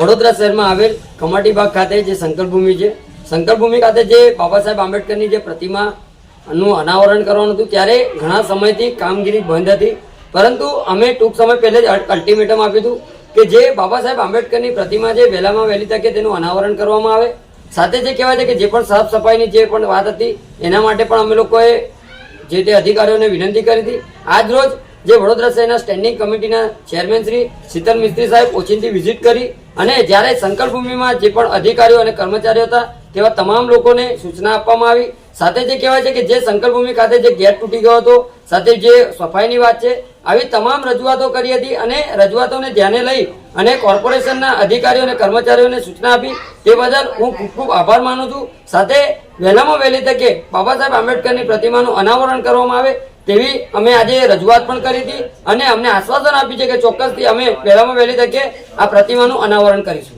વડોદરા શહેરમાં આવેલ કમાટીબાગ ખાતે જે સંકલ્પભૂમિ છે, સંકલ્પભૂમિ ખાતે જે બાબા સાહેબ આંબેડકરની જે પ્રતિમાનું અનાવરણ કરવાનું હતું, ત્યારે ઘણા સમયથી કામગીરી બંધ હતી. પરંતુ અમે ટૂંક સમય પહેલે જ અલ્ટિમેટમ આપ્યું હતું કે જે બાબા સાહેબ આંબેડકરની પ્રતિમા છે વહેલામાં વહેલી તકે તેનું અનાવરણ કરવામાં આવે. સાથે જે કહેવાય છે કે જે પણ સાફ સફાઈની જે પણ વાત હતી, એના માટે પણ અમે લોકોએ જે તે અધિકારીઓને વિનંતી કરી હતી. આજ રોજ જે વડોદરા શહેરના સ્ટેન્ડિંગ કમિટીના ચેરમેન શ્રી શીતલ મિસ્ત્રી સાહેબ ઓચિંતી વિઝિટ કરી અને જ્યારે સંકલ્પભૂમિમાં જે પણ અધિકારીઓ અને કર્મચારીઓ હતા તેવા તમામ લોકોને સૂચના આપવામાં આવી. સાથે જે કહેવાય છે કે જે સંકલ્પભૂમિ ખાતે જે ગેટ તૂટી ગયો હતો, સાથે જે સફાઈની વાત છે, આવી તમામ રજૂઆતો કરી હતી અને રજૂઆતોને ધ્યાને લઈ અને કોર્પોરેશનના અધિકારીઓ અને કર્મચારીઓને સૂચના આપી. તે બદલ હું ખૂબ ખૂબ આભાર માનું છું. સાથે વહેલામાં વહેલી તકે બાબા સાહેબ આંબેડકરની પ્રતિમાનું અનાવરણ કરવામાં આવે. તેવી અમે આજે રજૂઆત પણ કરી હતી અને અમને આશ્વાસન આપ્યું છે કે ચોક્કસથી અમે વહેલામાં વહેલી તકે આ પ્રતિમાનું અનાવરણ કરીશું.